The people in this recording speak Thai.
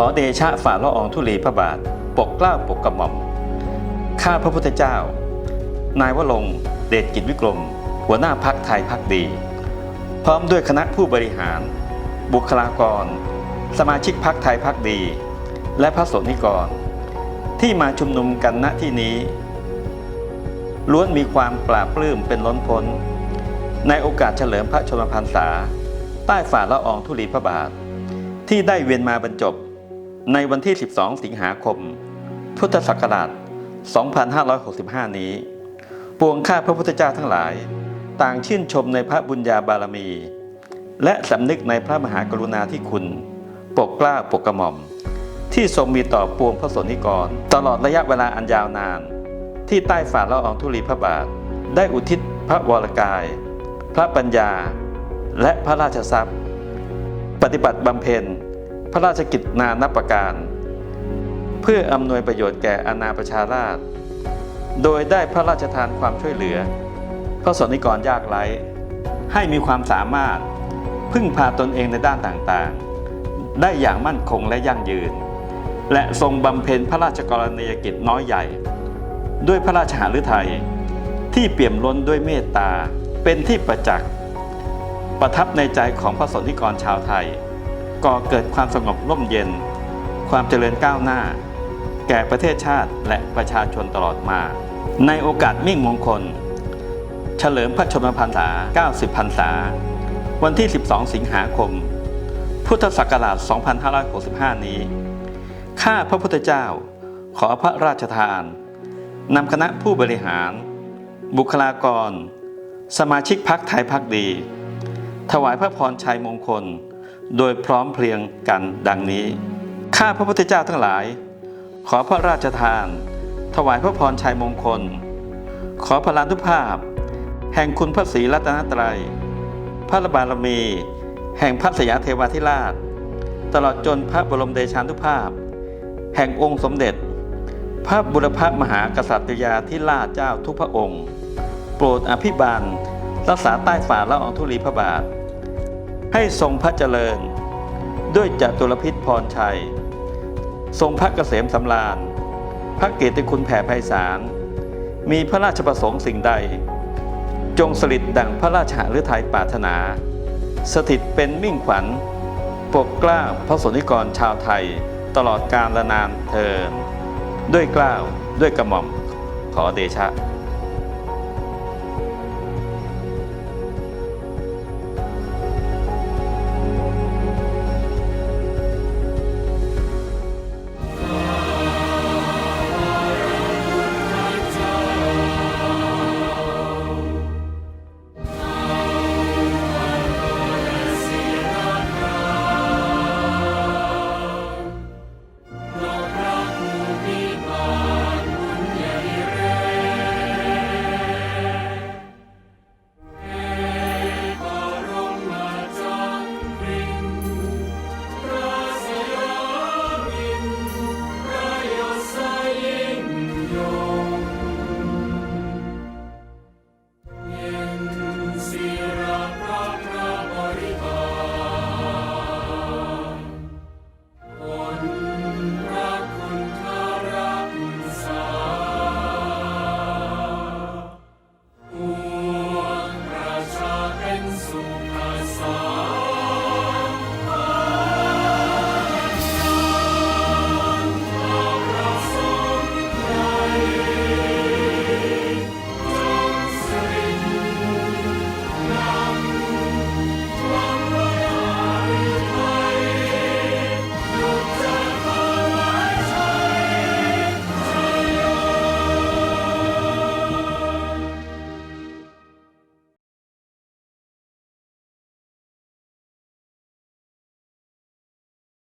ขอเดชะฝ่าละอองธุลีพระบาท ปกเกล้าปกกระหม่อม ข้าพระพุทธเจ้า นายวรงเดชกิจวิกรม หัวหน้าพักไทยพักดี พร้อมด้วยคณะผู้บริหาร บุคลากร สมาชิกพักไทยพักดี และพระสงฆ์นิกร ที่มาชุมนุมกันณที่นี้ ล้วนมีความปราบปลื้มเป็นล้นพ้น ในโอกาสเฉลิมพระชนมพรรษา ใต้ฝ่าละอองธุลีพระบาท ที่ได้เวียนมาบรรจบ ในวันที่ 12 สิงหาคม พุทธศักราช 2565 นี้ ปวงข้าพระพุทธเจ้าทั้งหลาย ต่างชื่นชมในพระบุญญาบารมี และสำนึกในพระมหากรุณาธิคุณ ปกเกล้าปกกระหม่อม ที่ทรงมีต่อปวงพระสนิกร ตลอดระยะเวลาอันยาวนาน ที่ใต้ฝ่าละอองธุลีพระบาท ได้อุทิศพระวรกาย พระปัญญา และพระราชทรัพย์ ปฏิบัติบำเพ็ญ พระราชกิจนานับประการ เพื่ออำนวยประโยชน์แก่อาณาประชาราษฎร์โดยได้พระราชทานความช่วยเหลือ พระสนิกรยากไร้ ให้มีความสามารถพึ่งพาตนเองในด้านต่างๆ ได้อย่างมั่นคงและยั่งยืน และทรงบำเพ็ญพระราชกรณียกิจน้อยใหญ่ ด้วยพระราชหฤทัยที่เปี่ยมล้นด้วยเมตตาเป็นที่ประจักษ์ประทับในใจของพระสนิกรชาวไทย ก่อเกิดความสงบร่มเย็น ความเจริญก้าวหน้า แก่ประเทศชาติและประชาชนตลอดมา ในโอกาสมิ่งมงคล เฉลิมพระชนมพรรษา 90 พรรษา วันที่ 12 สิงหาคม พุทธศักราช 2565 นี้ ข้าพระพุทธเจ้าขอพระราชทานนำคณะผู้บริหาร บุคลากร สมาชิกพักไทยพักดี ถวายพระพรชัยมงคล โดยพร้อมเพรียงกันดังนี้ ข้าพระพุทธเจ้าทั้งหลาย ขอพระราชทาน ถวายพระพรชัยมงคล ขอพระลานุภาพ แห่งคุณพระศรีรัตนตรัย พระบารมี แห่งพระสยามเทวาธิราช ตลอดจนพระบรมเดชานุภาพ แห่งองค์สมเด็จ พระบุรพมหากษัตริยาธิราชเจ้าทุกพระองค์ โปรดอภิบาลรักษาใต้ฝ่าละอองธุลีพระบาท ให้ทรงพระเจริญ ด้วยจตุรพิษพรชัย ทรงพระเกษมสำราญ พระเกยรติคุณแผ่ไพศาล มีพระราชประสงค์สิ่งใด จงสลิดดังพระราชหฤทัยปรารถนา สถิตเป็นมิ่งขวัญปกกล้าพระสนิกรชาวไทยตลอดกาลนานเทินด้วยกล้าวด้วยกระหม่อมขอเดชะ